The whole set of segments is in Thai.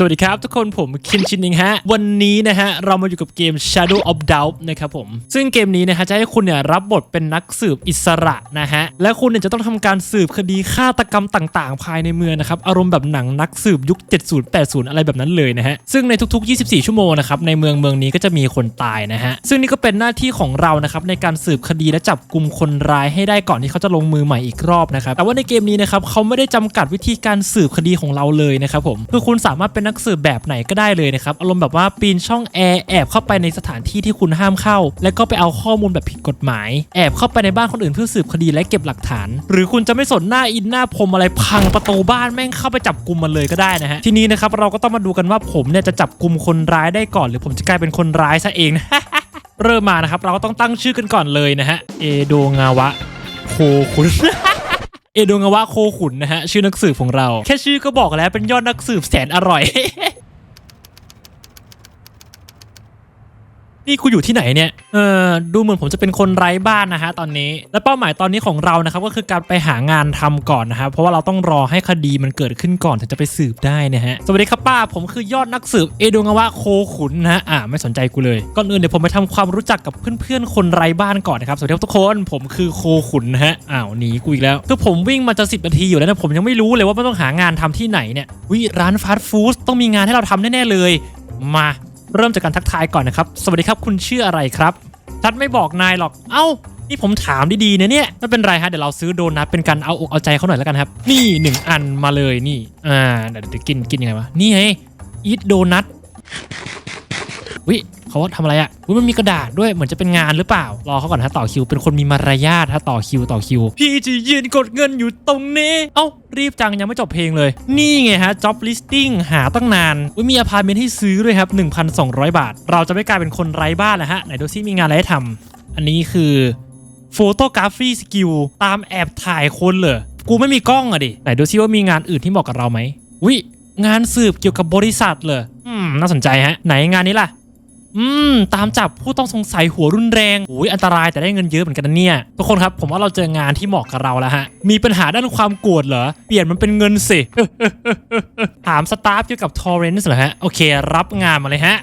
สวัสดีครับ ทุกคนผมคินชินเองฮะ วันนี้นะฮะ เรามาอยู่กับเกม Shadow of Doubt นะครับผม ซึ่งเกมนี้นะฮะ จะให้คุณเนี่ยรับบทเป็นนักสืบอิสระนะฮะ และคุณเนี่ยจะต้องทำการสืบคดีฆาตกรรมต่างๆ ภายในเมืองนะครับ อารมณ์แบบหนังนักสืบยุค 70 80 อะไรแบบนั้นเลยนะฮะ ซึ่งในทุกๆ 24 ชั่วโมงนะครับในเมืองเมืองนี้ก็จะมีคนตายนะฮะ ซึ่งนี่ก็เป็นหน้าที่ของเรานะครับในการสืบคดีและจับกลุ่มคนร้ายให้ได้ก่อนที่เขาจะลงมือใหม่อีกรอบนะครับแต่ว่าในเกมนี้นะครับเขาไม่ได้จำกัดวิธีการสืบคดีของเราเลยนะครับผมคือคุณสามารถเป็นนักสืบแบบไหนก็ได้เลยนะครับ อารมณ์แบบว่าปีนช่องแอร์แอบเข้าไปในสถานที่ที่คุณห้ามเข้า แล้วก็ไปเอาข้อมูลแบบผิดกฎหมาย แอบเข้าไปในบ้านคนอื่นเพื่อสืบคดีและเก็บหลักฐาน หรือคุณจะไม่สนหน้าอินหน้าพรมอะไรพังประตูบ้านแม่งเข้าไปจับกลุ่มมันเลยก็ได้นะฮะทีนี้นะครับเราก็ต้องมาดูกันว่าผมเนี่ยจะจับกลุ่มคนร้ายได้ก่อน หรือผมจะกลายเป็นคนร้ายซะเองเริ่มมานะครับ เราก็ต้องตั้งชื่อกันก่อนเลยนะฮะเอโดงาวะโคคุน เอโดงาวะโคขุนนะฮะชื่อนักสืบของเรา แค่ชื่อก็บอกแล้วเป็นยอดนักสืบแสนอร่อย นี่กูอยู่ที่ไหนเนี่ย เออ ดูเหมือนผมจะเป็นคนไร้บ้านนะฮะตอนนี้ และเป้าหมายตอนนี้ของเรานะครับก็คือการไปหางานทำก่อนนะครับเพราะว่าเราต้องรอให้คดีมันเกิดขึ้นก่อนถึงจะไปสืบได้นะฮะ สวัสดีครับป้า ผมคือยอดนักสืบเอโดงาวะโคขุนนะ อ่าไม่สนใจกูเลย ก่อนอื่นเดี๋ยวผมไปทำความรู้จักกับเพื่อนๆคนไร้บ้านก่อนนะครับ สวัสดีครับทุกคน ผมคือโคขุนนะฮะ อ้าวหนีกูอีกแล้ว คือผมวิ่งมาจะสิบนาทีอยู่แล้วนะผมยังไม่รู้เลยว่ามันต้องหางานทำที่ไหนเนี่ยวิร้านฟาสต์ฟู้ดต้องมีงานให้เราทำแน่ๆเลย มา เริ่มจากการทักทายก่อนนะครับ สวัสดีครับคุณชื่ออะไรครับชัดไม่บอกนายหรอก เอ้า นี่ผมถามดีๆนะเนี่ย ไม่เป็นไรฮะ เดี๋ยวเราซื้อโดนัทเป็นการเอาอกเอาใจเขาหน่อยแล้วกันครับ นี่หนึ่งอันมาเลยนี่ อ่า เดี๋ยวเดี๋ยวกินกินยังไงวะ นี่ไงอีทโดนัทวิ เขาทำอะไรอะ่ะวิมันมีกระดาษด้วยเหมือนจะเป็นงานหรือเปล่า รอเขาก่อนฮะต่อคิว เป็นคนมีมารยาทฮะต่อคิวต่อคิว พี่จะยืนกดเงินอยู่ตรงนี้ เอ้ารีบจังยังไม่จบเพลงเลย นี่ไงฮะ job listing หาตั้งนานอุ๊ยมีอพาร์ตเมนต์ให้ซื้อด้วยครับ 1,200 บาท เราจะไม่กลายเป็นคนไร้บ้านนะฮะไหนดูซิมีงานอะไรให้ทำอันนี้คือโฟโตกราฟีสกิลตามแอบถ่ายคนเหรอกูไม่มีกล้องอะดิไหนดูซิว่ามีงานอื่นที่เหมาะกับเราไหมวิงานสืบเกี่ยวกับบริษัทเหรออืมน่าสนใจฮะ ไหนงานนี้ล่ะ อืม ตามจับผู้ต้องสงสัยหัวรุนแรงโอ้ยอันตรายแต่ได้เงินเยอะเหมือนกันนะเนี่ย ทุกคนครับ ผมว่าเราเจองานที่เหมาะกับเราแล้วฮะ มีปัญหาด้านความโกรธเหรอ เปลี่ยนมันเป็นเงินสิ ถามสตาฟเกี่ยวกับทอร์เรนส์เหรอฮะ โอเค รับงานมาเลยฮะ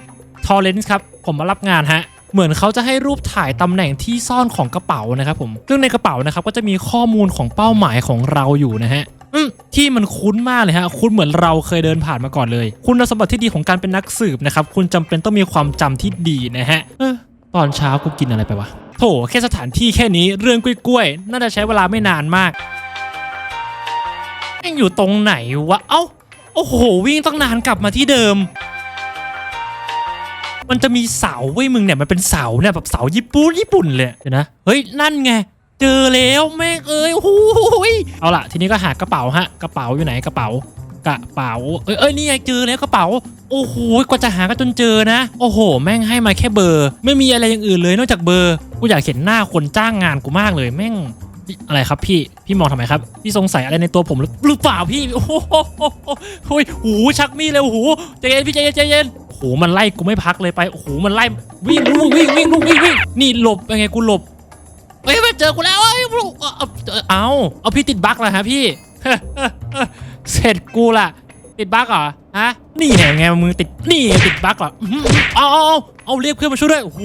ทอร์เรนส์ครับ ผมมารับงานฮะเหมือนเขาจะให้รูปถ่ายตำแหน่งที่ซ่อนของกระเป๋านะครับผมซึ่งในกระเป๋านะครับก็จะมีข้อมูลของเป้าหมายของเราอยู่นะฮะ ที่มันคุ้นมากเลยฮะคุ้นเหมือนเราเคยเดินผ่านมาก่อนเลย คุณสมบัติที่ดีของการเป็นนักสืบนะครับ คุณจำเป็นต้องมีความจำที่ดีนะฮะออตอนเช้ากูกินอะไรไปวะโถแค่สถานที่แค่นี้เรื่องกล้วยๆน่าจะใช้เวลาไม่นานมากยังอยู่ตรงไหนวะเอ้าโอ้โห วิ่งตั้งนานกลับมาที่เดิม มันจะมีเสาเว้ยมึงเนี่ยมันเป็นเสาเนี่ยแบบเสาญี่ปุ่นญี่ปุ่นเลยเดี๋ยวนะเฮ้ยนั่นไง เจอแล้วแม่งเอ้ยโอ้โหยเอาล่ะ ทีนี้ก็หากระเป๋าฮะ กระเป๋าอยู่ไหนกระเป๋ากระเป๋าเอ้ยเอ้ยนี่ไงเจอแล้วกระเป๋า โอ้โหกว่าจะหากันจนเจอนะ โอ้โห แม่งให้มาแค่เบอร์ ไม่มีอะไรอย่างอื่นเลยนอกจากเบอร์กูอยากเห็นหน้าคนจ้างงานกูมากเลยแม่งอะไรครับพี่ พี่มองทำไมครับ พี่สงสัยอะไรในตัวผมหรือเปล่าพี่ โอ้โหโอ้ยโหชักมีดเลยโอ้โหใจเย็นพี่ใจเย็นใจเย็นโอ้โหมันไล่กูไม่พักเลยไปโอ้โหมันไล่วิ่งลูกวิ่งวิ่งลูกวิ่งวิ่งนี่หลบยังไงกูหลบ เฮ้ยมันเจอกูแล้วเอ้ยเอาเอาเอาพี่ติดบั๊กแล้วฮะพี่ เสร็จกูล่ะ ติดบั๊กเหรอฮะนี่ไงไงมือติดนี่ติดบั๊กเหรอเอาเอาเอาเอาเรียกเพื่อนมาช่วยด้วยโอ้โห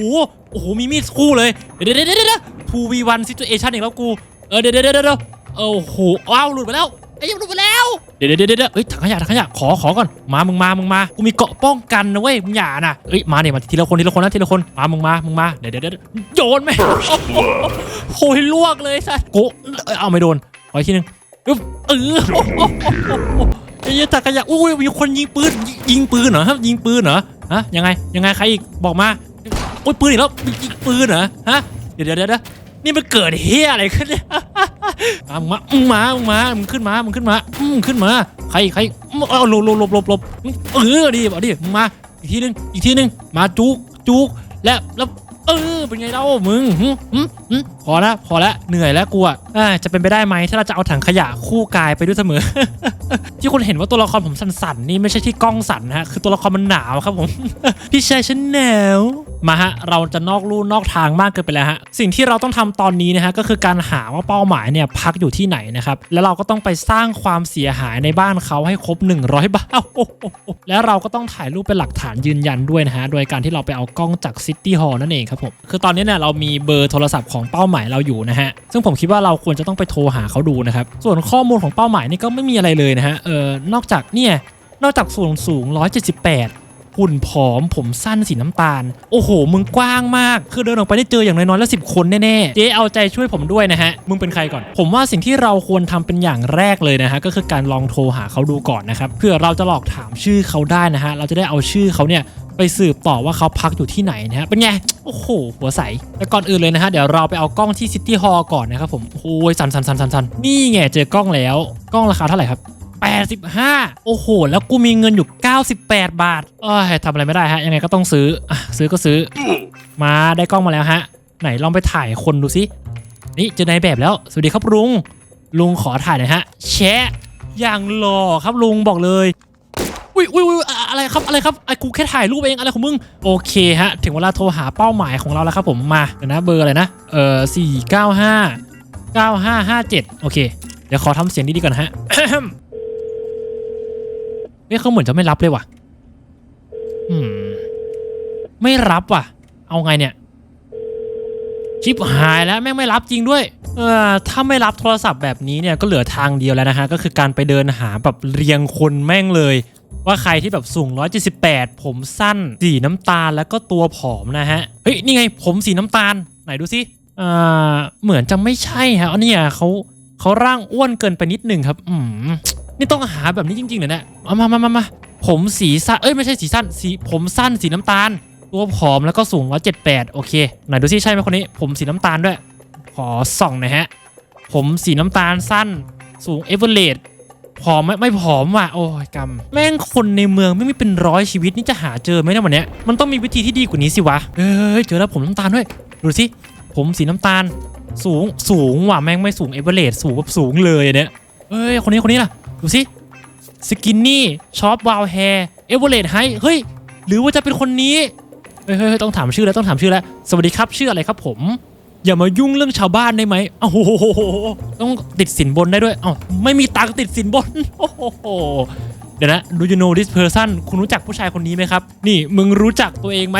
โอ้โหมีมีดคู่เลยเดี๋ยวเดี๋ยวเดี๋ยวทูวีวันซิจูเอชันอีกแล้วกูเออเดี๋ยวเดี๋ยวเดี๋ยวเดี๋ยวโอ้โหอ้าวหลุดไปแล้ว ไอ้ยังหลุดไปแล้ว เดี๋ยวเดี๋ยวเดี๋ยวเฮ้ยถังขยะถังขยะขอขอก่อนมามึงมามึงมากูมีเกาะป้องกันนะเว้ยมึงอย่านะเอ้ยมาเนี่ยมาทีละคนทีละคนนะทีละคนมามึงมามึงมาเดี๋ยวเดี๋ยวเดี๋ยวโยนไหมโอ้ยลวกเลยสัสโกเอาไม่โดนขออีกทีหนึงอึ๊บเออไอ้เหี้ยถังขยะอุ้ยมีคนยิงปืนยิงปืนเหรอฮะยิงปืนเหรอฮะยังไงยังไงใครอีกบอกมาโอ้ยปืนอีกแล้วยิงปืนเหรอฮะเดะเดี๋ยวเดี๋ยวเดี๋ยว นี่มันเกิดเฮียอะไรขึ้นเนี่ยมึงมามึงมามึงมามึงขึ้นมา มึงขึ้นมาอืมขึ้นมา ใครใครอืมเอาหลบหลบหลบหลบหลบเออดีบอกดิมึงมา อีกทีหนึง อีกทีหนึง มาจุกจุกและแล้ว เออ เป็นไงเล่ามึงอืม พอละพอละเหนื่อยแล้วกูอะจะเป็นไปได้ไหมถ้าเราจะเอาถังขยะคู่กายไปด้วยเสมอ ที่คุณเห็นว่าตัวละครผมสั่นๆนี่ไม่ใช่ที่กล้องสั่นนะฮะคือตัวละครมันหนาวครับผม พี่ชายฉันหนาวมาฮะเราจะนอกลู่นอกทางมากเกินไปแล้วฮะสิ่งที่เราต้องทำตอนนี้นะฮะก็คือการหาว่าเป้าหมายเนี่ยพักอยู่ที่ไหนนะครับแล้วเราก็ต้องไปสร้างความเสียหายในบ้านเขาให้ครบ 100บาทโอ้โหแล้วเราก็ต้องถ่ายรูปเป็นหลักฐานยืนยันด้วยนะฮะโดยการที่เราไปเอากล้องจากซิตี้ฮอลล์นั่นเองครับผมคือตอนนี้เนี่ยเรามีเบอร์โทรศัพท์ของของเป้าหมายเราอยู่นะฮะซึ่งผมคิดว่าเราควรจะต้องไปโทรหาเขาดูนะครับส่วนข้อมูลของเป้าหมายนี่ก็ไม่มีอะไรเลยนะฮะเออนอกจากเนี่ยนอกจากส่วนสูง 178 หุ่นผอมผมสั้นสีน้ำตาล โอ้โห มึงกว้างมาก คือเดินออกไปได้เจออย่างน้อยๆแล้วสิบคนแน่ๆ เจ๊เอาใจช่วยผมด้วยนะฮะ มึงเป็นใครก่อน ผมว่าสิ่งที่เราควรทำเป็นอย่างแรกเลยนะฮะ ก็คือการลองโทรหาเขาดูก่อนนะครับ เพื่อเราจะหลอกถามชื่อเขาได้นะฮะ เราจะได้เอาชื่อเขาเนี่ยไปสืบต่อว่าเขาพักอยู่ที่ไหนนะฮะ เป็นไง โอ้โห หัวใส แต่ก่อนอื่นเลยนะฮะ เดี๋ยวเราไปเอากล้องที่ซิตี้ฮอลล์ก่อนนะครับผม โอ้ยสันสันสันสันสันนี่ไงเจอกล้องแล้ว กล้องราคาเท่าไหร่ครับ 85 โอ้โห แล้วกูมีเงินอยู่ 98 บาทเอ้ยทำอะไรไม่ได้ฮะ ยังไงก็ต้องซื้ออะซื้อก็ซื้อ มาได้กล้องมาแล้วฮะ ไหนลองไปถ่ายคนดูสินี่เจอนายแบบแล้ว สวัสดีครับลุง ลุงขอถ่ายหน่อยฮะ แชะ อย่างหล่อครับลุงบอกเลยอุ้ยอุ้ยอุ้ยอะอะไรครับอะไรครับไอ้กูแค่ถ่ายรูปเองอะไรของมึงโอเคฮะ ถึงเวลาโทรหาเป้าหมายของเราแล้วครับผมมาเดี๋ยวนะเบอร์อะไรนะเอ่อสี่เก้าห้าเก้าห้าห้าเจ็ดโอเค เดี๋ยวขอทำเสียงดีๆก่อนนะฮะ เฮ้เขาเหมือนจะไม่รับเลยว่ะ อืม ไม่รับว่ะ เอาไงเนี่ย ชิปหายแล้วแม่งไม่รับจริงด้วย เออถ้าไม่รับโทรศัพท์แบบนี้เนี่ยก็เหลือทางเดียวแล้วนะฮะ ก็คือการไปเดินหาแบบเรียงคนแม่งเลย ว่าใครที่แบบสูง 178 ผมสั้น สีน้ำตาลแล้วก็ตัวผอมนะฮะ เฮ้ย นี่ไงผมสีน้ำตาล ไหนดูสิอ่าเหมือนจะไม่ใช่ฮะอันนี้เขาเขาร่างอ้วนเกินไปนิดหนึ่งครับ อืม นี่ต้องหาแบบนี้จริงๆเหรอเนี่ยเอามามามามาผมสีสั้นเอ้ยไม่ใช่สีสั้นสีผมสั้นสีน้ำตาล ตัวผอมแล้วก็สูง178โอเคไหนดูซิใช่ไหมคนนี้ ผมสีน้ำตาลด้วย ขอส่องหน่อยฮะ ผมสีน้ำตาลสั้น สูงเอเวอเรสต์ผอมไม่ไม่ผอมว่ะโอ้ยกำแม่งคนในเมืองไม่มีเป็นร้อยชีวิตนี่จะหาเจอไหมเนี่ยวันเนี้ยมันต้องมีวิธีที่ดีกว่านี้สิวะเอ้ยเจอแล้วผมน้ำตาลด้วยดูสิผมสีน้ำตาล สูงสูงว่ะแม่งไม่สูงเอเวอเรสต์สูงแบบสูงเลยเนี่ยเอ้ยคนนี้คนนี้ล่ะ ดูสิสกินนี่ช็อปวาวแฮร์เอเวอเรสไฮเฮ้ย หรือว่าจะเป็นคนนี้ เฮ้ยเฮ้ยต้องถามชื่อแล้วต้องถามชื่อแล้ว สวัสดีครับชื่ออะไรครับผม อย่ามายุ่งเรื่องชาวบ้านได้ไหมโอ้โหต้องติดสินบนได้ด้วยเอ้าไม่มีตังติดสินบน โอ้โหเดี๋ยวนะ do you know this person คุณรู้จักผู้ชายคนนี้ไหมครับ นี่มึงรู้จักตัวเองไหม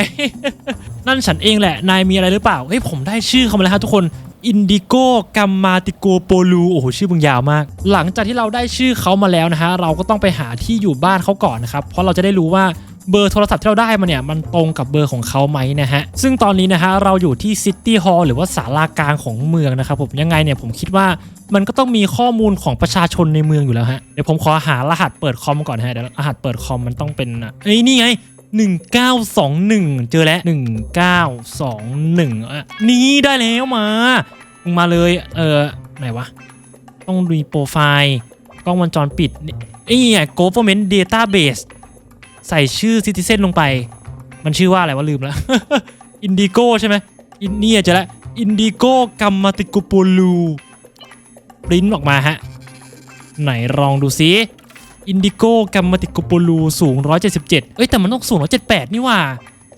นั่นฉันเองแหละ นายมีอะไรหรือเปล่า เฮ้ยผมได้ชื่อเขามาแล้วครับทุกคน อินดิโกกัมมาติโกโปลูโอ้โหชื่อมึงยาวมาก หลังจากที่เราได้ชื่อเขามาแล้วนะฮะเราก็ต้องไปหาที่อยู่บ้านเขาก่อนนะครับเพราะเราจะได้รู้ว่าเบอร์โทรศัพท์ที่เราได้มาเนี่ยมันตรงกับเบอร์ของเขาไหมนะฮะ ซึ่งตอนนี้นะฮะเราอยู่ที่ซิตี้ฮอลล์หรือว่าศาลากลางของเมืองนะครับผมยังไงเนี่ยผมคิดว่ามันก็ต้องมีข้อมูลของประชาชนในเมืองอยู่แล้วฮะ เดี๋ยวผมขอหารหัสเปิดคอมก่อนนะฮะเดี๋ยวรหัสเปิดคอมมันต้องเป็นอะเอ้นี่ไง 1921 เจอแล้ว 1921อะนี่ได้แล้วมามึงมาเลยเออไหนวะ ต้องมีโปรไฟล์กล้องวงจรปิดนี่นี่ไง government database ใส่ชื่อ citizen ลงไป มันชื่อว่าอะไรวะลืมแล้ว indigo ใช่ไหมอินเนี่ยเจอแล้ว indigo กัมมาติกโปลูปริ้นออกมาฮะ ไหนลองดูซิ อินดิโกกัมมติโกโปลูสูง 177 เอ้ยแต่มันต้องสูง 178 นี่ว่า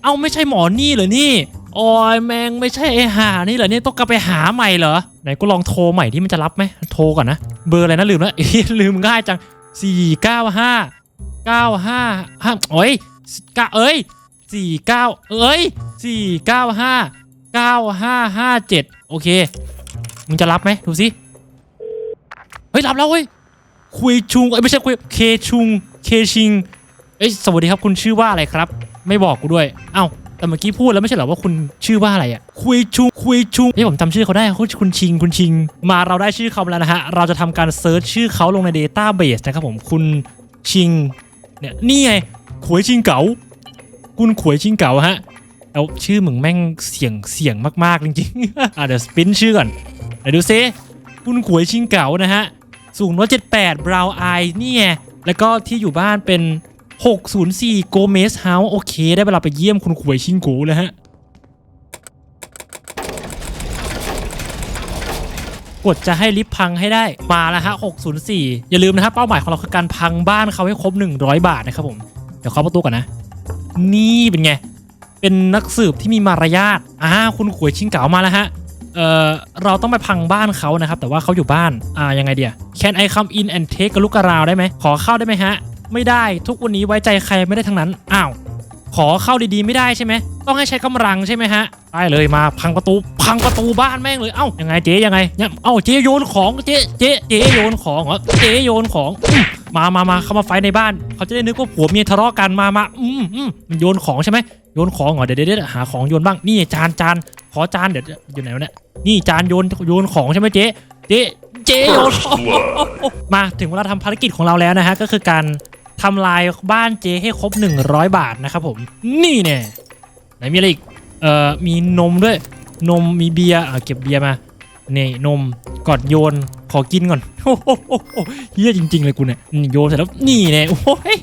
เอาไม่ใช่หมอนี่เหรอนี่โอ้ยแมงไม่ใช่ไอ้หานี่เหรอเนี่ยต้องกลับไปหาใหม่เหรอ ไหนกูลองโทรใหม่ที่มันจะรับไหมโทรก่อนนะ เบอร์อะไรนะลืมแล้วลืมง่ายจัง 4 9 5 9 5 5โอ้ยกะเอ้ย 4 9 เอ้ย 4 9 5 9 5 5 7 โอเค มึงจะรับไหมดูสิ เฮ้ย รับแล้วเว้ย คุยชุงเอ้ยไม่ใช่คุยเคชุงเคชิงเอ้ยสวัสดีครับคุณชื่อว่าอะไรครับ ไม่บอกกูด้วย เอ้าแต่เมื่อกี้พูดแล้วไม่ใช่เหรอว่าคุณชื่อว่าอะไรอะคุยชุงคุยชุงเฮ้ยผมจำชื่อเขาได้เขาคุณชิง คุณชิง มาเราได้ชื่อเขาแล้วนะฮะเราจะทำการเซิร์ชชื่อเขาลงใน Database นะครับผมคุณชิงเนี่ยนี่ไงขวยชิงเก๋าคุณขวยชิงเก๋าฮะแล้วชื่อมึงแม่งเสียงเสียงมากๆจริงๆอะเดี๋ยวสปินชื่อก่อนไหนดูซิคุณขวยชิงเก๋านะฮะ สูง178 brown eye นี่ไงแล้วก็ที่อยู่บ้านเป็น 604 Gomez House โอเค ได้เวลาไปเยี่ยมคุณขวยชิงกูแล้วฮะ กดจะให้ลิฟต์พังให้ได้มาแล้วฮะ 604 อย่าลืมนะครับเป้าหมายของเราคือการพังบ้านเขาให้ครบ 100 บาทนะครับผม เดี๋ยวเคาประตูก่อนนะ นี่เป็นไง เป็นนักสืบที่มีมารยาทอ่าคุณขวยชิงเก๋ามาแล้วฮะ เอ่อเราต้องไปพังบ้านเขานะครับ แต่ว่าเขาอยู่บ้าน อ่ายังไงเดีย Can I come in and take a look around ได้ไหม ขอเข้าได้ไหมฮะ ไม่ได้ทุกวันนี้ไว้ใจใครไม่ได้ทั้งนั้น อ้าว ขอเข้าดีๆไม่ได้ใช่ไหม ต้องให้ใช้กำลังใช่ไหมฮะ ได้เลยมาพังประตู พังประตูบ้านแม่งเลย เอ้ายังไงเจ๊ยังไงเนี่ยเอ้าเจ๊โยนของเจ๊เจ๊เจ๊โยนของเหรอเจ๊โยนของมามามาเข้ามาไฟในบ้าน เขาจะได้นึกว่าผัวเมียทะเลาะกันมามาอืมอืมมันโยนของใช่ไหม โยนของเหรอเดี๋ยวเดี๋ยวเดี๋ยวหาของโยนบ้างนี่จานจานขอจานเดี๋ยวอยู่ไหนวะเนี่ยนี่จานโยนโยนของใช่ไหมเจ๊เจ๊เจ๊โยนของมาถึงเวลาทำภารกิจของเราแล้วนะฮะก็คือการทำลายบ้านเจ๊ให้ครบ 100 บาทนะครับผมนี่แน่ไหนมีอะไรอีกเอ่อมีนมด้วยนมมีเบียร์อะเก็บเบียร์มานี่นมกอดโยนขอกินก่อนโอ้โหเฮียจริง ๆ เลยกูเนี่ยอืมโยนเสร็จแล้วนี่แน่โอ้ย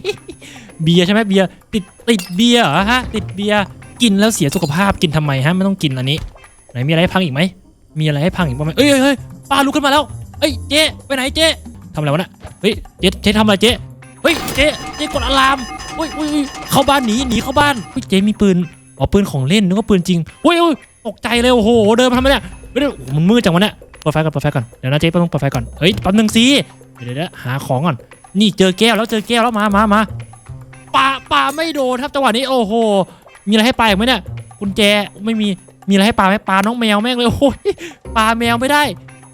เบียร์ใช่ไหมเบียร์ติดติดเบียร์เหรอฮะติดเบียร์กินแล้วเสียสุขภาพกินทำไมฮะไม่ต้องกินอันนี้ไหนมีอะไรให้พังอีกไหมมีอะไรให้พังอีกบ้างไหมเอ้ยเอ้ยป้าลุกขึ้นมาแล้วเอ้ยเจ๊ไปไหนเจ๊ทำอะไรวะน่ะเฮ้ยเจ๊เจ๊ทำอะไรเจ๊เฮ้ยเจ๊เจ๊กดอะลามอุ้ยอุ้ยเข้าบ้านหนีหนีเข้าบ้านเฮ้ยเจ๊มีปืนอ๋อปืนของเล่นนึกว่าปืนจริงอุ้ยอุ้ยตกใจเลยโอ้โหเดินมาทำไมเนี่ยเฮ้ยเดี๋ยวโอ้โหมันมืดจังวะเนี่ยเปิดไฟก่อนเปิดไฟก่อนเดี๋ยวนะเจ๊แป๊บนึงเปิดไฟก่อนเฮ้ยแป๊บนึงสิเดี๋ยวเดี๋ยวเดี๋ยวหาของก่อนนี่เจอแก้วแล้วเจอแก้วแล้วมามามา ปาปาไม่โดนครับจังหวะนี้โอ้โห มีอะไรให้ปาอีกไหมเนี่ยกุญแจไม่มีมีอะไรให้ปลาไหมปลาน้องแมวแม่งเลยโอ้ยปลาแมวไม่ได้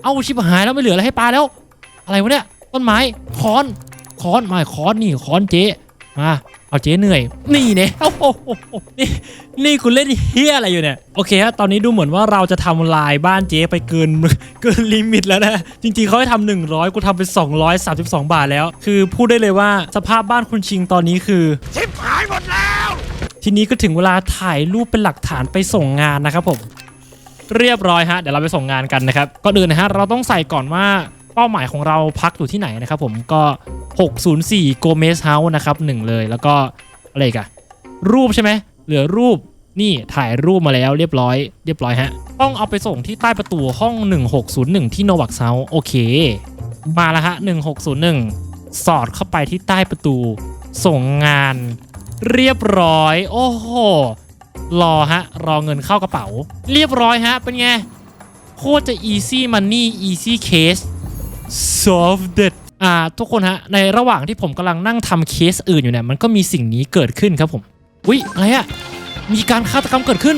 เอาชิบหายแล้วไม่เหลืออะไรให้ปลาแล้ว อะไรวะเนี่ยต้นไม้ค้อนค้อนมาค้อนนี่ค้อนเจ๊มา เอาเจ๊เหนื่อย นี่เนี่ยโอ้โหนี่นี่คุณเล่นเฮียอะไรอยู่เนี่ยโอเคฮะตอนนี้ดูเหมือนว่าเราจะทำลายบ้านเจ๊ไปเกินเกินลิมิตแล้วนะจริงๆเขาให้ทำ100กูทำไป232บาทแล้ว คือพูดได้เลยว่าสภาพบ้านคุณชิงตอนนี้คือชิบหายหมดแล้ว ทีนี้ก็ถึงเวลาถ่ายรูปเป็นหลักฐานไปส่งงานนะครับผมเรียบร้อยฮะเดี๋ยวเราไปส่งงานกันนะครับก่อนอื่นนะฮะเราต้องใส่ก่อนว่า เป้าหมายของเราพักอยู่ที่ไหนนะครับผมก็ 604 g o m e z House นะครับหนึ่งเลยแล้วก็อะไรกันรูปใช่ไหมเหลือรูปนี่ถ่ายรูปมาแล้วเรียบร้อยเรียบร้อยฮะ ต้องเอาไปส่งที่ใต้ประตูห้อง 1601 ที่ Novak House โอเค มาแล้วฮะ 1601 สอดเข้าไปที่ใต้ประตู ส่งงานเรียบร้อย โอ้โห รอฮะ รอเงินเข้ากระเป๋า เรียบร้อยฮะ เป็นไง โคตรจะ easy money easy case solve it อ่าทุกคนฮะ ในระหว่างที่ผมกำลังนั่งทำเคสอื่นอยู่เนี่ย มันก็มีสิ่งนี้เกิดขึ้นครับผม อุ๊ย อะไรอะมีการฆาตกรรมเกิดขึ้น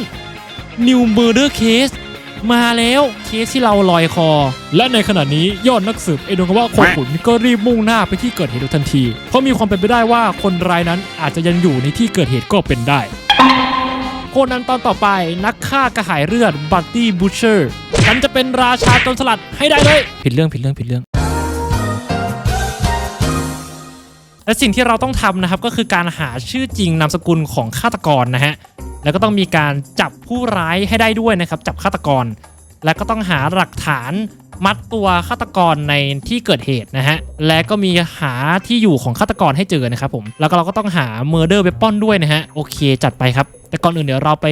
New Murder Case มาแล้วเคสที่เราลอยคอ และในขณะนี้ยอดนักสืบเอโดกวะโคนขุนก็รีบมุ่งหน้าไปที่เกิดเหตุทันที เพราะมีความเป็นไปได้ว่าคนรายนั้นอาจจะยังอยู่ในที่เกิดเหตุก็เป็นได้ โคนันตอนต่อไปนักฆ่ากระหายเลือดบัตตี้บูเชอร์ ฉันจะเป็นราชาโจรสลัดให้ได้เลย ผิดเรื่องผิดเรื่องผิดเรื่อง และสิ่งที่เราต้องทำนะครับก็คือการหาชื่อจริงนามสกุลของฆาตกรนะฮะแล้วก็ต้องมีการจับผู้ร้ายให้ได้ด้วยนะครับ จับฆาตกร และก็ต้องหาหลักฐานมัดตัวฆาตกรในที่เกิดเหตุนะฮะ และก็มีหาที่อยู่ของฆาตกรให้เจอนะครับผม แล้วก็เราก็ต้องหา murder weapon ด้วยนะฮะ โอเคจัดไปครับ แต่ก่อนอื่นเดี๋ยวเราไป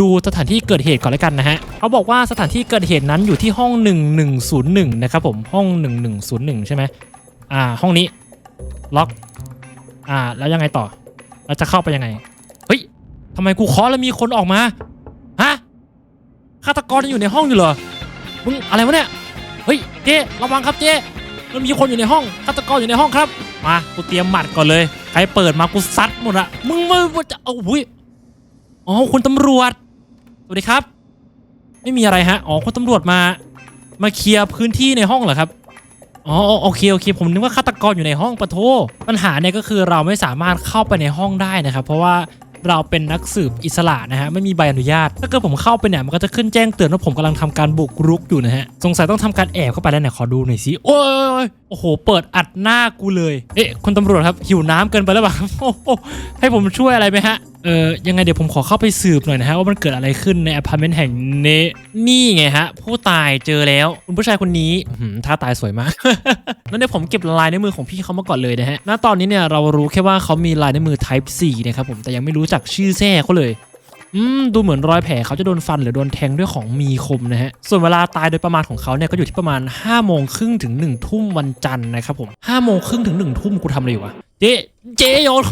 ดูสถานที่เกิดเหตุก่อนแล้วกันนะฮะเขาบอกว่าสถานที่เกิดเหตุนั้นอยู่ที่ห้อง 1101 นะครับผมห้อง 1101 ใช่ไหมอ่าห้องนี้ล็อกอ่าแล้วยังไงต่อเราจะเข้าไปยังไงเฮ้ยทำไมกูเคาะแล้วมีคนออกมาฮะฆาตกรยังอยู่ในห้องอยู่เหรอมึงอะไรวะเนี่ยเฮ้ยเจ๊ระวังครับเจ๊มันมีคนอยู่ในห้องฆาตกรอยู่ในห้องครับมากูเตรียมหมัดก่อนเลยใครเปิดมากูซัดหมดอะมึงม่ว่าจะเอาหุ้ยอ๋อคุณตำรวจ วัสดีครับ ไม่มีอะไรฮะ อ๋อคุณตำรวจมา มาเคลียร์พื้นที่ในห้องเหรอครับ อ๋อโอเคโอเค ผมนึกว่าฆาตกรอยู่ในห้องปะโท ปัญหาเนี่ยก็คือเราไม่สามารถเข้าไปในห้องได้นะครับ เพราะว่าเราเป็นนักสืบอิสระนะฮะไม่มีใบอนุญาต ถ้าเกิดผมเข้าไปเนี่ยมันก็จะขึ้นแจ้งเตือนว่าผมกำลังทำการบุกรุกอยู่นะฮะสงสัยต้องทำการแอบเข้าไปแล้วเนี่ยขอดูหน่อยสิโอ้ยโอ้โห เปิดอัดหน้ากูเลย เอ๊ะคุณตำรวจครับหิวน้ำเกินไปแล้วเปล่าให้ผมช่วยอะไรไหมฮะ เออยังไงเดี๋ยวผมขอเข้าไปสืบหน่อยนะฮะว่ามันเกิดอะไรขึ้นในอพาร์ตเมนต์แห่งนี้นี่ไงฮะ ผู้ตายเจอแล้วคุณผู้ชายคนนี้อื้อหือท่าตายสวยมาก นั่นเดี๋ยวผมเก็บลายในวมือของพี่เขามาก่อนเลยนะฮะณตอนนี้เนี่ยเรารู้แค่ว่าเขามีลายในวมือ type C นะครับผมแต่ยังไม่รู้จักชื่อแท้เขาเลยอืมดูเหมือนรอยแผลเขาจะโดนฟันหรือโดนแทงด้วยของมีคมนะฮะ ส่วนเวลาตายโดยประมาณของเขาเนี่ยก็อยู่ที่ประมาณ5้าโมงครึ่งถึง1นึ่ทุ่มวันจันทร์นะครับผมห้าโมงครึ่งถึง1นึ่ทุ่มกูทำอะไรอยู่วะ เจ๊เจ๊โยน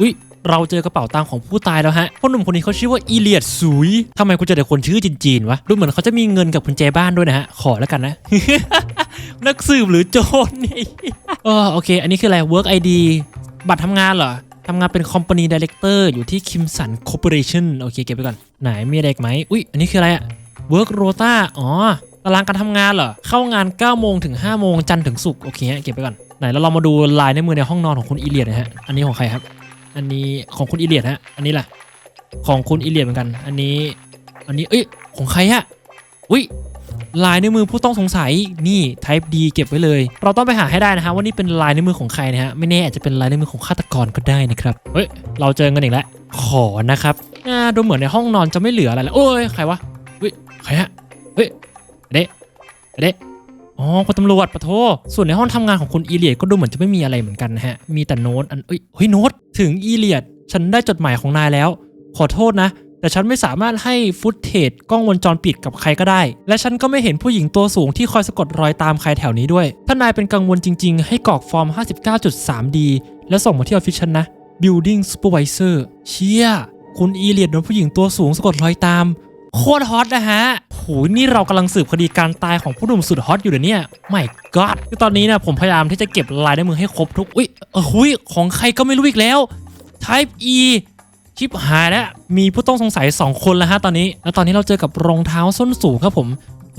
อุ้ย เราเจอกระเป๋าตังค์ของผู้ตายแล้วฮะพ่อหนุ่มคนนี้เขาชื่อว่าอีเลียดสุยทำไมกูเจอแต่คนชื่อจีนๆวะดูเหมือนเขาจะมีเงินกับกุญแจบ้านด้วยนะฮะขอแล้วกันนะ นักสืบหรือโจรนี่เออโอเค อันนี้คืออะไร work ID บัตรทำงานเหรอทำงานเป็น company director อยู่ที่ Kimson Corporation โอเคเก็บไปก่อน ไหนมีอะไรอีกไหมอุ๊ยอันนี้คืออะไรอะ work rota อ๋อตารางการทำงานเหรอ เข้างาน9โมงถึง5โมงจันทร์ถึงศุกร์โอเคฮะเก็บไปก่อน ไหนแล้วเรามาดูลายในมือในห้องนอนของคุณอีเลียดนะฮะ อันนี้ของใครครับ อันนี้ของคุณอีเลียดฮะ อันนี้แหละ ของคุณอีเลียดเหมือนกัน อันนี้ อันนี้ เอ้ย ของใครอะอุ๊ยลายในวมือผู้ต้องสงสัยนี่ type D เก็บไว้เลย เราต้องไปหาให้ได้นะฮะว่านี่เป็นลายในวมือของใครนะฮะไม่แน่อาจจะเป็นลายในวมือของฆาตกรก็ได้นะครับเฮ้ยเราเจอกันอีกแล้วขอนะครับอ่าดูเหมือนในห้องนอนจะไม่เหลืออะไรแล้วโอ้ยใครวะเฮ้ยใครฮะเฮ้ยเด็เด็ อ๋อคุณตำรวจปะโท ส่วนในห้องทำงานของคุณอีเลียดก็ดูเหมือนจะไม่มีอะไรเหมือนกันนะฮะ มีแต่โน้ตอันเอ้ยเฮ้ยโน้ตถึงอีเลียดฉันได้จดหมายของนายแล้ว ขอโทษนะ แต่ฉันไม่สามารถให้ฟุตเทจกล้องวงจรปิดกับใครก็ได้ และฉันก็ไม่เห็นผู้หญิงตัวสูงที่คอยสะกดรอยตามใครแถวนี้ด้วย ถ้านายเป็นกังวลจริง ๆ ให้กรอกฟอร์ม 59.3D แล้วส่งมาที่ออฟฟิศฉันนะ Building Supervisor เชี่ยคุณอีเลียดโดนผู้หญิงตัวสูงสะกดรอยตาม โคตรฮอตนะฮะโหนี่เรากำลังสืบคดีการตายของผู้หนุ่มสุดฮอตอยู่เดี๋ยวนี้ไม่ก็คือตอนนี้นะผมพยายามที่จะเก็บลายในมือให้ครบทุก อุ้ยเออหุยของใครก็ไม่รู้อีกแล้ว Type E ชิปหายแล้ว มีผู้ต้องสงสัย 2 คนแล้วฮะตอนนี้ แล้วตอนนี้เราเจอกับรองเท้าส้นสูงครับผม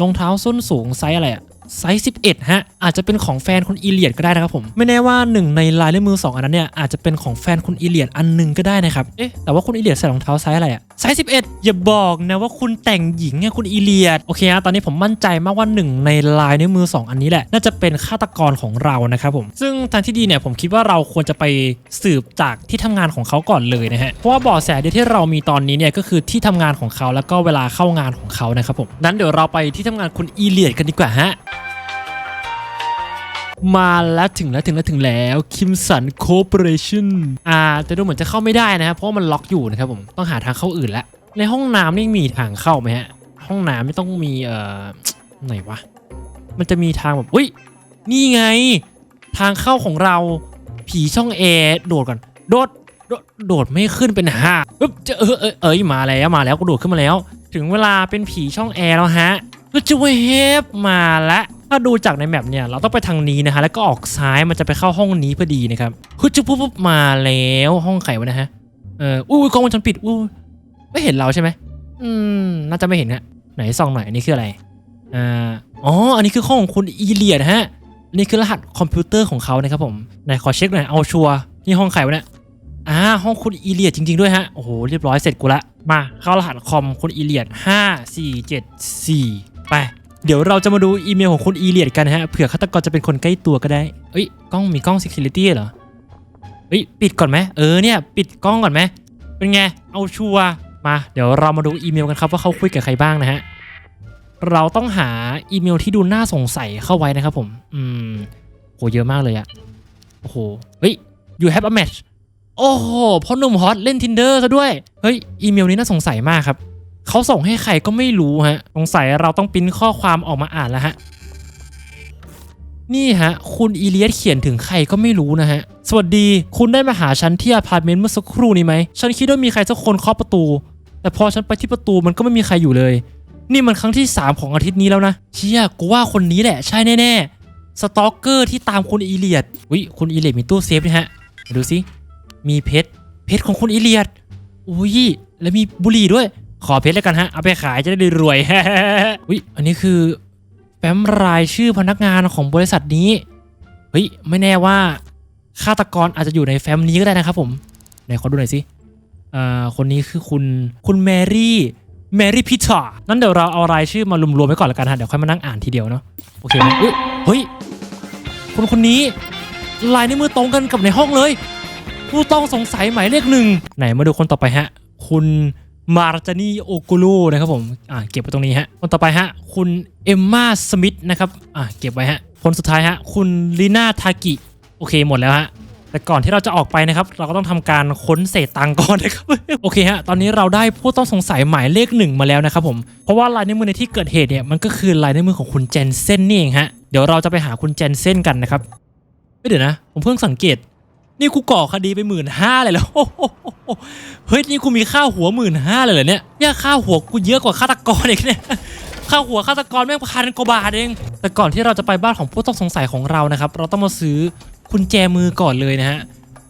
รองเท้าส้นสูงไซส์อะไรอะ ไซส์11 ฮะ อาจจะเป็นของแฟนคุณอีเลียดก็ได้นะครับผม ไม่แน่ว่าหนึ่งในลายเล่มมือ 2 อันนั้นเนี่ยอาจจะเป็นของแฟนคุณอีเลียดอันหนึ่งก็ได้นะครับ เอ๊ะ แต่ว่าคุณอีเลียดใส่รองเท้าไซส์อะไรอะไซส์11 อย่าบอกนะว่าคุณแต่งหญิงไงคุณอีเลียด โอเคฮะ ตอนนี้ผมมั่นใจมากว่าหนึ่งในลายนิ้วมือ 2 อันนี้แหละ น่าจะเป็นฆาตกรของเรานะครับผม ซึ่งทางที่ดีเนี่ยผมคิดว่าเราควรจะไปสืบจากที่ทำงานของเขาก่อนเลยนะฮะ เพราะว่าเบาะแสเดียวที่เรามีตอนนี้เนี่ยก็คือที่ทำงานของเขาแล้วก็เวลาเข้างานของเขานะครับผมนั้นเดี๋ยวเราไปที่ทำงานคุณอีเลียดกันดีกว่าฮะ มาแล้วถึงแล้วถึงแล้วถึงแล้วคิมสันคอร์ปอเรชั่นอ่าแต่ดูเหมือนจะเข้าไม่ได้นะครับเพราะว่ามันล็อกอยู่นะครับผมต้องหาทางเข้าอื่นแล้วในห้องน้ำนี่มีทางเข้าไหมฮะ ห้องน้ำไม่ต้องมีเอ่อไหนวะมันจะมีทางแบบอุ้ยนี่ไง ทางเข้าของเราผีช่องแอร์โดดก่อนโดดโดดโดดไม่ขึ้นเป็นห้าปึ๊บจะเออเออเอ้ยมาแล้วมาแล้วกูโดดขึ้นมาแล้ว ถึงเวลาเป็นผีช่องแอร์แล้วฮะก็จะเวฟมาแล้ว ถ้าดูจากในแมปเนี่ยเราต้องไปทางนี้นะฮะแล้วก็ออกซ้ายมันจะไปเข้าห้องนี้พอดีนะครับคือจะปุ๊บปุ๊บมาแล้วห้องไขวะนะฮะเอออุ้ยกล้องวงจรปิดอุ้ยไม่เห็นเราใช่ไหมอืมน่าจะไม่เห็นฮะไหนส่องหน่อยอันนี้คืออะไรอ่าอ๋ออันนี้คือข้องของคุณอีเลียดฮะอันนี้คือรหัสคอมพิวเตอร์ของเขานะครับผมไหนขอเช็คหน่อยเอาชัวร์นี่ห้องใครวะเนี่ยอ่าห้องคุณอีเลียดจริง ๆด้วยฮะโอ้โหเรียบร้อยเสร็จกูละมาเข้ารหัสคอมคุณอีเลียด5 4 7 4ไป เดี๋ยวเราจะมาดูอีเมลของคุณอีเลียดกันนะฮะเผื่อฆาตกรจะเป็นคนใกล้ตัวก็ได้เอ้ยกล้องมีกล้อง security เหรอเฮ้ยปิดก่อนไหมเออเนี่ยปิดกล้องก่อนไหมเป็นไงเอาชัวร์มาเดี๋ยวเรามาดูอีเมลกันครับว่าเขาคุยกับใครบ้างนะฮะเราต้องหาอีเมลที่ดูน่าสงสัยเข้าไว้นะครับผมอืมโหเยอะมากเลยอะโอ้โหเฮ้ย you have a match โอ้โหพ่อหนุ่มฮอตเล่น tinder ซะด้วย เฮ้ย อีเมลนี้น่าสงสัยมากครับ เขาส่งให้ใครก็ไม่รู้ฮะสงสัยเราต้องปริ้นข้อความออกมาอ่านแล้วฮะนี่ฮะ คุณอีเลียสเขียนถึงใครก็ไม่รู้นะฮะ สวัสดี คุณได้มาหาฉันที่อพาร์ตเมนต์เมื่อสักครู่นี้ไหม ฉันคิดว่ามีใครสักคนเคาะประตู แต่พอฉันไปที่ประตูมันก็ไม่มีใครอยู่เลย นี่มันครั้งที่ 3 ของอาทิตย์นี้แล้วนะ เชี่ย กูว่าคนนี้แหละ ใช่แน่ๆ สตอกเกอร์ที่ตามคุณอีเลียดวิคุณอีเลียดมีตู้เซฟนะฮะมาดูสิ มีเพชร เพชรของคุณอีเลียดอุ้ย แล้วมีบุหรี่ด้วย ขอเพชรแล้วกันฮะ เอาไปขายจะได้รวยอุ้ยอันนี้คือแฟ้มรายชื่อพนักงานของบริษัทนี้ เฮ้ย ไม่แน่ว่าฆาตกรอาจจะอยู่ในแฟ้มนี้ก็ได้นะครับผม ไหนขอดูหน่อยสิอ่าคนนี้คือคุณ คุณแมรี่แมรี่พิธานั้นเดี๋ยวเราเอารายชื่อมารวมๆไว้ก่อนละกันฮะ เดี๋ยวค่อยมานั่งอ่านทีเดียวเนาะ โอเคไหมอุ๊ยเฮ้ย คนคนนี้ลายนิ้วมือตรงกันกับในห้องเลย ผู้ต้องสงสัยหมายเลขหนึ่ง ไหนมาดูคนต่อไปฮะ คุณ มาร์จานีโอกุลูนะครับผมอ่าเก็บไว้ตรงนี้ฮะคนต่อไปฮะคุณเอมมาสมิธนะครับอ่าเก็บไว้ฮะคนสุดท้ายฮะคุณลีน่าทากิโอเคหมดแล้วฮะแต่ก่อนที่เราจะออกไปนะครับ เราก็ต้องทำการค้นเศษตังก่อนนะครับ โอเคฮะ ตอนนี้เราได้ผู้ต้องสงสัยหมายเลขหนึ่งมาแล้วนะครับผม เพราะว่าลายนิ้วมือในที่เกิดเหตุเนี่ยมันก็คือลายนิ้วมือของคุณเจนเซนนี่เองฮะ เดี๋ยวเราจะไปหาคุณเจนเซนกันนะครับเดี๋ยวนะ ผมเพิ่งสังเกต นี่กูก่อคดีไปหมื่นห้าเลยแล้วโอ้โหเฮ้ยนี่กูมีค่าหัวหมื่นห้าเลยเหรอเนี่ยเนี่ยค่าหัวกูเยอะกว่าฆาตกรอีกเนี่ยค่าหัวฆาตกรแม่งพันกว่าบาทเอง แต่ก่อนที่เราจะไปบ้านของผู้ต้องสงสัยของเรานะครับ เราต้องมาซื้อกุญแจมือก่อนเลยนะฮะ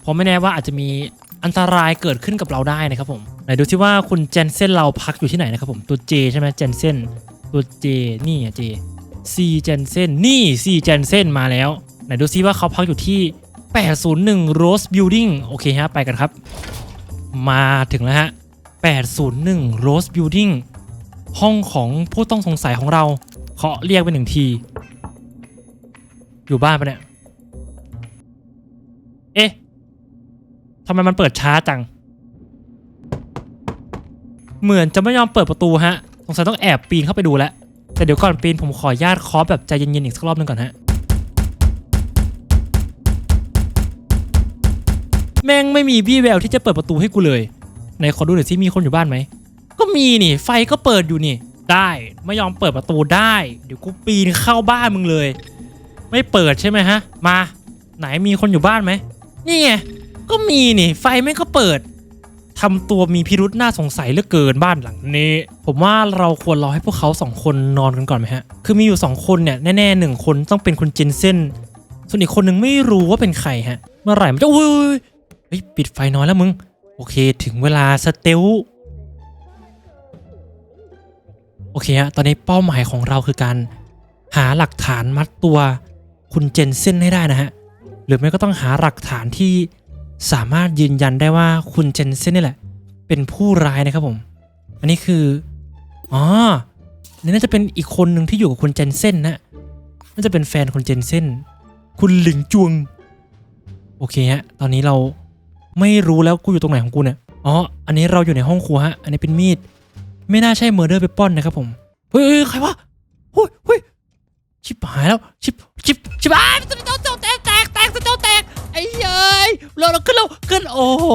เพราะไม่แน่ว่าอาจจะมีอันตรายเกิดขึ้นกับเราได้นะครับผมไหนดูซิว่าคุณเจนเซนเราพักอยู่ที่ไหนนะครับผมตัว J ใช่ไหมเจนเซนตัว J นี่อะ J C เจนเซนนี่ C เจนเซนมาแล้วไหนดูซิว่าเขาพักอยู่ที่ 801 Rose Building โอเคฮะไปกันครับ มาถึงแล้วฮะ 801 Rose Building ห้องของผู้ต้องสงสัยของเราเคาะเรียกไปหนึ่งที อยู่บ้านปะเนี่ย เอ๊ะทำไมมันเปิดช้าจัง เหมือนจะไม่ยอมเปิดประตูฮะ สงสัยต้องแอบปีนเข้าไปดูแล้ว แต่เดี๋ยวก่อนปีนผมขออนุญาตคาะแบบใจเย็นๆอีกสักรอบนึงก่อนฮะ แม่งไม่มีวี่แววที่จะเปิดประตูให้กูเลยไหนขอดูหน่อยสิมีคนอยู่บ้านไหมก็มีนี่ไฟก็เปิดอยู่นี่ ได้ไม่ยอมเปิดประตูได้ เดี๋ยวกูปีนเข้าบ้านมึงเลย ไม่เปิดใช่ไหมฮะ มา ไหนมีคนอยู่บ้านไหมนี่ไงก็มีนี่ ไฟแม่ก็เปิดทำตัวมีพิรุษน่าสงสัยเหลือเกินบ้านหลังนี้ ผมว่าเราควรรอให้พวกเขาสองคนนอนกันก่อนไหมฮะ คือมีอยู่สองคนเนี่ยแน่ๆหนึ่งคนต้องเป็นคุณเจนเซนส่วนอีกคนหนึ่งไม่รู้ว่าเป็นใครฮะ เมื่อไหร่มันจะอุ้ย ฮ้ยปิดไฟนอนแล้วมึง โอเคถึงเวลาสเตลโอเคฮะตอนนี้เป้าหมายของเราคือการหาหลักฐานมัดตัวคุณเจนเซนให้ได้นะฮะ หรือไม่ก็ต้องหาหลักฐานที่สามารถยืนยันได้ว่าคุณเจนเซนนี่แหละ เป็นผู้ร้ายนะครับผม อันนี้คืออ๋อนี่น่าจะเป็นอีกคนหนึ่งที่อยู่กับคุณเจนเซนนะน่าจะเป็นแฟนคุณเจนเซนคุณหลิงจวง โอเคฮะ ตอนนี้เรา ไม่รู้แล้วกูอยู่ตรงไหนของกูเนี่ยอ๋ออันนี้เราอยู่ในห้องครัวฮะอันนี้เป็นมีด ไม่น่าใช่เมอร์เดอร์เปปอนนะครับผมเฮ้ยเฮ้ยใครวะเฮ้ยเฮ้ยชิบหายแล้วชิบชิบชิบอ้ายสเตลแตกแตกแตกตกสเตลแตกไอ้เย้ยเราเราขึ้นเราขึ้นโอ้โห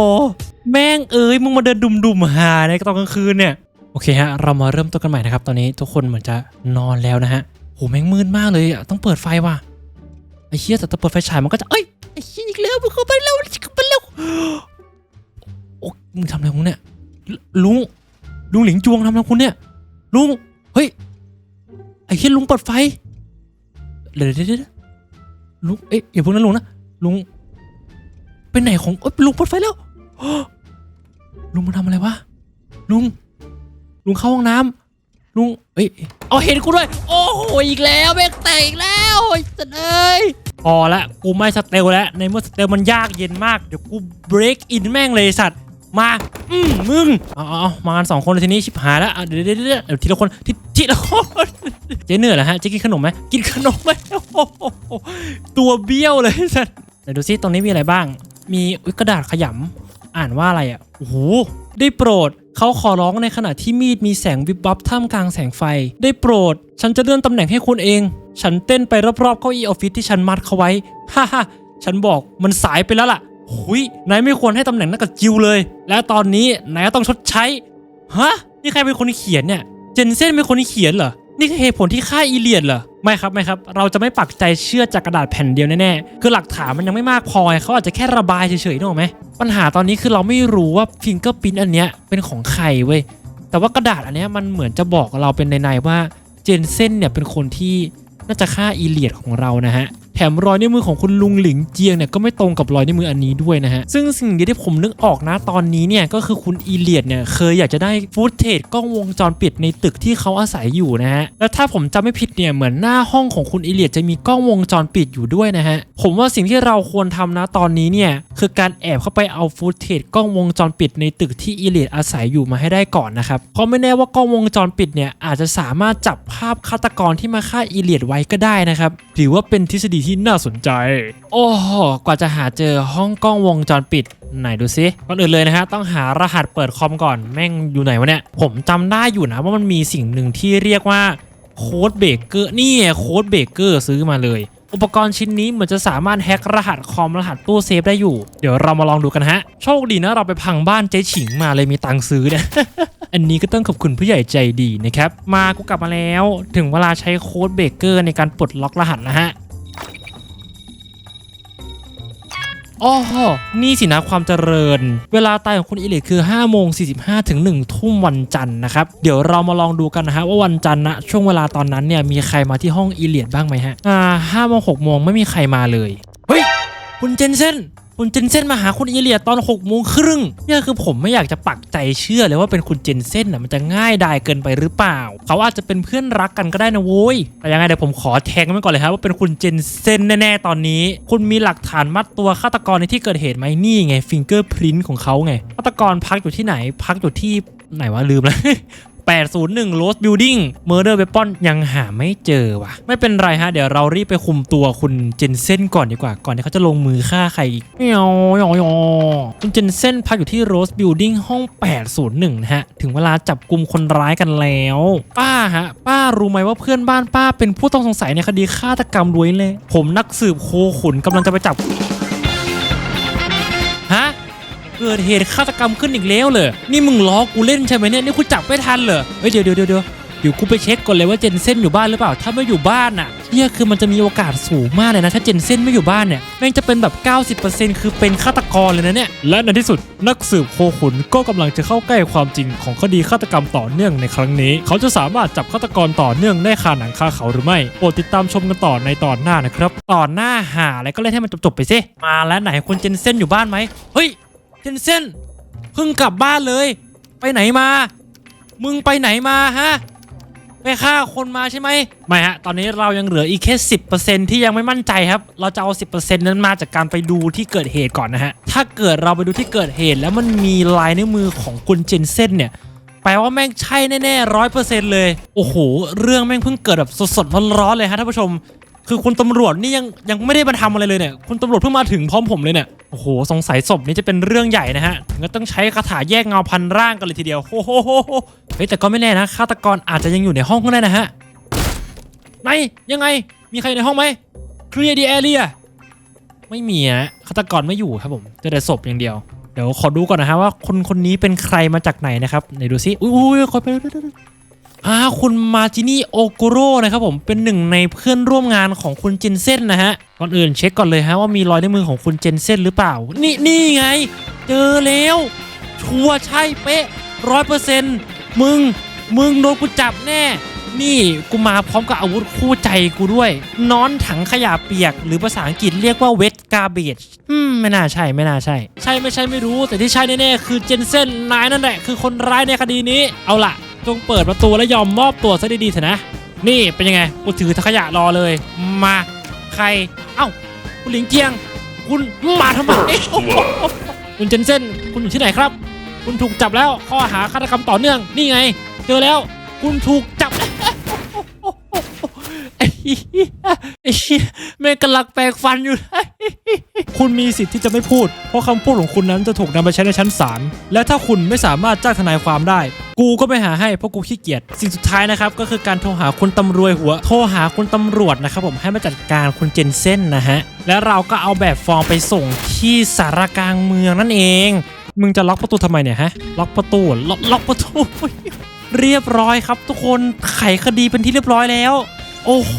แม่งเอ้ยมึงมาเดินดุมดุมหาในตอนกลางคืนเนี่ยโอเคฮะเรามาเริ่มต้นกันใหม่นะครับ ตอนนี้ทุกคนเหมือนจะนอนแล้วนะฮะโหแม่งมืดมากเลยอะต้องเปิดไฟว่ะไอ้เชี่ยแต่ถ้าเปิดไฟฉายมันก็จะเอ้ย ชี่ยอีกแล้วมึงเข้าไปแล้วเข้าไปแล้วโอ้มึงทำอะไรของเนี่ยลุงลุงหลิงจวงทำอะไรคุณเนี่ยลุงเฮ้ยไอ้เฮียลุงเปิดไฟเดี๋ยวเดี๋ยวเดี๋ยวลุงเอ้ยอย่าเพิ่งนะลุงนะลุงไปไหนของเอ้ยลุงเปิดไฟแล้วลุงมาทำอะไรวะลุงลุงเข้าห้องน้ำลุงเอ้ยเอาเห็นกูด้วย โอ้โหอีกแล้วแม่งแตกอีกแล้วโอ้ยสัตว์เอ้ย พอละกูไม่สเตลแล้ว ในเมื่อสเตลมันยากเย็นมาก เดี๋ยวกูเบรกอินแม่งเลยสัตว์มา อืมมึงเอาเอามากันสองคนเลยทีนี้ชิบหายแล้วเดี๋ยวเดี๋ยวเดี๋ยวทีละคนทีทีละคนเจ๊เหนื่อยเหรอฮะเจ๊กินขนมไหมกินขนมไหมโอ้ตัวเบี้ยวเลยสัตว์เดี๋ยวดูซิตรงนี้มีอะไรบ้าง มีกระดาษขยำอ่านว่าอะไรอะโอ้โหได้โปรด เขาขอร้องในขณะที่มีดมีแสงวิบวับท่ามกลางแสงไฟ ได้โปรด ฉันจะเลื่อนตำแหน่งให้คุณเอง ฉันเต้นไปรอบๆเก้าอี้ออฟฟิศที่ฉันมัดเขาไว้ ฮ่าฮ่าฉันบอกมันสายไปแล้วล่ะ หุยนายไม่ควรให้ตำแหน่งนั้นกับจิวเลย และตอนนี้นายก็ต้องชดใช้ ฮะ นี่ใครเป็นคนเขียนเนี่ย เจนเซนเป็นคนเขียนเหรอ นี่คือเหตุผลที่ฆ่าอีเลียดเหรอไม่ครับไม่ครับ เราจะไม่ปักใจเชื่อจากกระดาษแผ่นเดียวแน่ๆคือหลักฐานมันยังไม่มากพอเขาอาจจะแค่ระบายเฉยๆนึกออกไหมปัญหาตอนนี้คือเราไม่รู้ว่าฟิงเกอร์พินอันเนี้ยเป็นของใครเว้ยแต่ว่ากระดาษอันเนี้ยมันเหมือนจะบอกเราเป็นในๆว่าเจนเซนเนี่ยเป็นคนที่น่าจะฆ่าอีเลียดของเรานะฮะ แถมรอยนิ้วมือของคุณลุงหลิงเจียงเนี่ยก็ไม่ตรงกับรอยนิ้วมืออันนี้ด้วยนะฮะซึ่งสิ่งเดียวที่ผมนึกออกนะตอนนี้เนี่ยก็คือคุณอีเลียดเนี่ยเคยอยากจะได้ฟุตเทจกล้องวงจรปิดในตึกที่เขาอาศัยอยู่นะฮะและถ้าผมจำไม่ผิดเนี่ยเหมือนหน้าห้องของคุณอีเลียดจะมีกล้องวงจรปิดอยู่ด้วยนะฮะผมว่าสิ่งที่เราควรทำนะตอนนี้เนี่ยคือการแอบเข้าไปเอาฟุตเทจกล้องวงจรปิดในตึกที่อีเลียดอาศัยอยู่มาให้ได้ก่อนนะครับเพราะไม่แน่ว่ากล้องวงจรปิดเนี่ยอาจจะสามารถจับภาพฆาตกรที่มาฆ่าอีเลียดไว้ก็ได้นะครับถือว่าเป็นทฤษฎีที่น่าสนใจ โอ้โหกว่าจะหาเจอห้องกล้องวงจรปิดไหนดูซิก่อนอื่นเลยนะฮะต้องหารหัสเปิดคอมก่อนแม่งอยู่ไหนวะเนี่ย ผมจำได้อยู่นะว่ามันมีสิ่งหนึ่งที่เรียกว่าโค้ดเบรกเกอร์นี่ไงโค้ดเบรกเกอร์ซื้อมาเลย อุปกรณ์ชิ้นนี้เหมือนจะสามารถแฮกรหัสคอมรหัสตู้เซฟได้อยู่ เดี๋ยวเรามาลองดูกันฮะ โชคดีนะเราไปพังบ้านเจ๊ฉิงมาเลยมีตังค์ซื้อเนี่ยอันนี้ก็ต้องขอบคุณผู้ใหญ่ใจดีนะครับ มากูกลับมาแล้ว ถึงเวลาใช้โค้ดเบรกเกอร์ในการปลดล็อกรหัสนะฮะ อ๋อนี่สินะความเจริญ เวลาตายของคุณอิเล็กคือ5โมง45 ถึง 1 ทุ่มวันจันทร์นะครับ เดี๋ยวเรามาลองดูกันนะฮะว่าวันจันทร์นะช่วงเวลาตอนนั้นเนี่ยมีใครมาที่ห้องอิเลียดบ้างไหมฮะ อ่า5โมง6โมงไม่มีใครมาเลย เฮ้ย คุณเจนเซน คุณเจนเซนมาหาคุณอิเลียตอน6โมงครึ่งเนี่ยคือผมไม่อยากจะปักใจเชื่อเลยว่าเป็นคุณเจนเซนน่ะมันจะง่ายดายเกินไปหรือเปล่า เขาอาจจะเป็นเพื่อนรักกันก็ได้นะโว้ยแต่ยังไงเดี๋ยวผมขอแทงมันก่อนเลยครับว่าเป็นคุณเจนเซนแน่ๆตอนนี้ คุณมีหลักฐานมัดตัวฆาตกรในที่เกิดเหตุไหมนี่ไงฟิงเกอร์พรินต์ของเขาไงฆาตกรพักอยู่ที่ไหน พักอยู่ที่ไหนวะลืมแล้ว 801 Rose Building Murder Weapon ยังหาไม่เจอว่ะ ไม่เป็นไรฮะ เดี๋ยวเรารีบไปคุมตัวคุณเจนเซนก่อนดีกว่า ก่อนที่เขาจะลงมือฆ่าใครอีกเยวหยอยอคุณเจนเซนพักอยู่ที่ Rose Building ห้อง 801 นะฮะ ถึงเวลาจับกลุ่มคนร้ายกันแล้ว ป้าฮะ ป้ารู้ไหมว่าเพื่อนบ้านป้าเป็นผู้ต้องสงสัยในคดีฆาตกรรมรวยเลย ผมนักสืบโคขุนกำลังจะไปจับฮะ เกิดเหตุฆาตกรรมขึ้นอีกแล้วเลยนี่มึงล้อกูเล่นใช่ไหมเนี่ยนี่กูจับไม่ทันเหรอเฮ้ยเดี๋ยวเดี๋ยวเดี๋ยวเดี๋ยวเดี๋ยวกูไปเช็คก่อนเลยว่าเจนเซ่นอยู่บ้านหรือเปล่า ถ้าไม่อยู่บ้านน่ะเนี่ยคือมันจะมีโอกาสสูงมากเลยนะ ถ้าเจนเซ่นไม่อยู่บ้านเนี่ยแม่งจะเป็นแบบ 90%คือเป็นฆาตกรเลยนะเนี่ย และในที่สุดนักสืบโคขุนก็กำลังจะเข้าใกล้ความจริงของคดีฆาตกรรมต่อเนื่องในครั้งนี้ เขาจะสามารถจับฆาตกรต่อเนื่องได้คาหนังคาเขาหรือไม่โปรดติดตามชมกันต่อในตอนหน้านะครับตอนหน้าหาอะไรก็เล่นให้มันจบๆไปสิมาแล้วไหนคุณเจนเซ่นอยู่บ้านไหมเฮ้ยเจ นเซนเพิ่งกลับบ้านเลย ไปไหนมา มึงไปไหนมาฮะไปฆ่าคนมาใช่ไหมไม่ฮะ ตอนนี้เรายังเหลืออีกแค่10%ที่ยังไม่มั่นใจครับ เราจะเอา 10%นั้นมาจากการไปดูที่เกิดเหตุก่อนนะฮะ ถ้าเกิดเราไปดูที่เกิดเหตุ แล้วมันมีลายนิ้วมือของคุณเจนเซนเนี่ยแปลว่าแม่งใช่แน่ๆร้อยเปอร์เซ็นต์เลย โอ้โห เรื่องแม่งเพิ่งเกิดแบบสดๆร้อนๆเลยฮะท่านผู้ชม คือคุณตำรวจนี่ยังยังไม่ได้มาทำอะไรเลยเนี่ย คุณตำรวจเพิ่งมาถึงพร้อมผมเลยเนี่ย โอ้โห สงสัยศพนี้จะเป็นเรื่องใหญ่นะฮะถึงก็ต้องใช้คาถาแยกเงาพันร่างกันเลยทีเดียวโอ้โหเฮ้ยแต่ก็ไม่แน่นะฆาตกรอาจจะยังอยู่ในห้องก็ได้นะฮะไหนยังไง มีใครในห้องไหมเคลียร์ดีแอเรียไม่มีฮะฆาตกรไม่อยู่ครับผมเจอแต่ศพอย่างเดียว เดี๋ยวขอดูก่อนนะฮะว่าคนคนนี้เป็นใครมาจากไหนนะครับไหนดูซิอุ้ยขอไปดูดูดู อ่าคุณมาจินี่โอโกโร่นะครับผมเป็นหนึ่งในเพื่อนร่วมงานของคุณเจนเซ่นนะฮะก่อนอื่นเช็คก่อนเลยฮะว่ามีรอยในมือของคุณเจนเซ่นหรือเปล่า นี่นี่ไง เจอแล้ว ชัวร์ใช่เป๊ะร้อยเปอร์เซ็นต์มึง มึงโดนกูจับแน่ นี่กูมาพร้อมกับอาวุธคู่ใจกูด้วย นอนถังขยะเปียก หรือภาษาอังกฤษเรียกว่าเวทกาเบจอืมไม่น่าใช่ไม่น่าใช่ ใช่ไม่ใช่ไม่รู้แต่ที่ใช่แน่ๆคือเจนเซนนายนั่นแหละคือคนร้ายในคดีนี้เอาล่ะ จงเปิดประตูและยอมมอบตัวซะดีๆเถอะนะ นี่เป็นยังไงกูถือถังขยะรอเลย มาใคร เอ้า คุณหลิงเจียง คุณมาทำไมคุณเจนเซนคุณอยู่ที่ไหนครับ คุณถูกจับแล้วข้อหาฆาตกรรมต่อเนื่องนี่ไง เจอแล้ว คุณถูกจับไอ้เหี้ยไอ้เหี้ยแม่งกำลังแปลงฟันอยู่ คุณมีสิทธิ์ที่จะไม่พูด เพราะคำพูดของคุณนั้นจะถูกนำไปใช้ในชั้นศาล และถ้าคุณไม่สามารถจ้างทนายความได้ กูก็ไม่หาให้เพราะกูขี้เกียจ สิ่งสุดท้ายนะครับก็คือการโทรหาคุณตำรวจหัว โทรหาคุณตำรวจนะครับผมให้มาจัดการคุณเจนเซ่นนะฮะ และเราก็เอาแบบฟอร์มไปส่งที่สารกลางเมืองนั่นเอง มึงจะล็อกประตูทำไมเนี่ยฮะ ล็อกประตู ล็อกล็อกประตู เรียบร้อยครับ ทุกคน ไขคดีเป็นที่เรียบร้อยแล้ว โอ้โห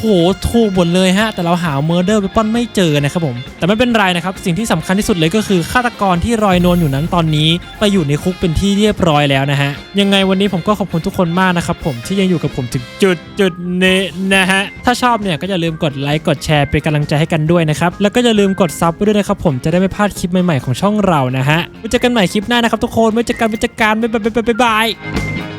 ถูกหมดเลยฮะ แต่เราหา Murder Weapon ไม่เจอนะครับผม แต่ไม่เป็นไรนะครับ สิ่งที่สำคัญที่สุดเลยก็คือฆาตกรที่รอยนวลอยู่นั้นตอนนี้ ไปอยู่ในคุกเป็นที่เรียบร้อยแล้วนะฮะ ยังไงวันนี้ผมก็ขอบคุณทุกคนมากนะครับผมที่ยังอยู่กับผมถึงจุดจุดนี้นะฮะ ถ้าชอบเนี่ยก็อย่าลืมกดไลค์กดแชร์เป็นกำลังใจให้กันด้วยนะครับ แล้วก็อย่าลืมกดซับด้วยนะครับผมจะได้ไม่พลาดคลิปใหม่ๆของช่องเรานะฮะไว้เจอกันใหม่คลิปหน้านะครับทุกคนไว้เจอกันไว้เจอกันบ๊ายบายบ๊ายบายบ๊ายบาย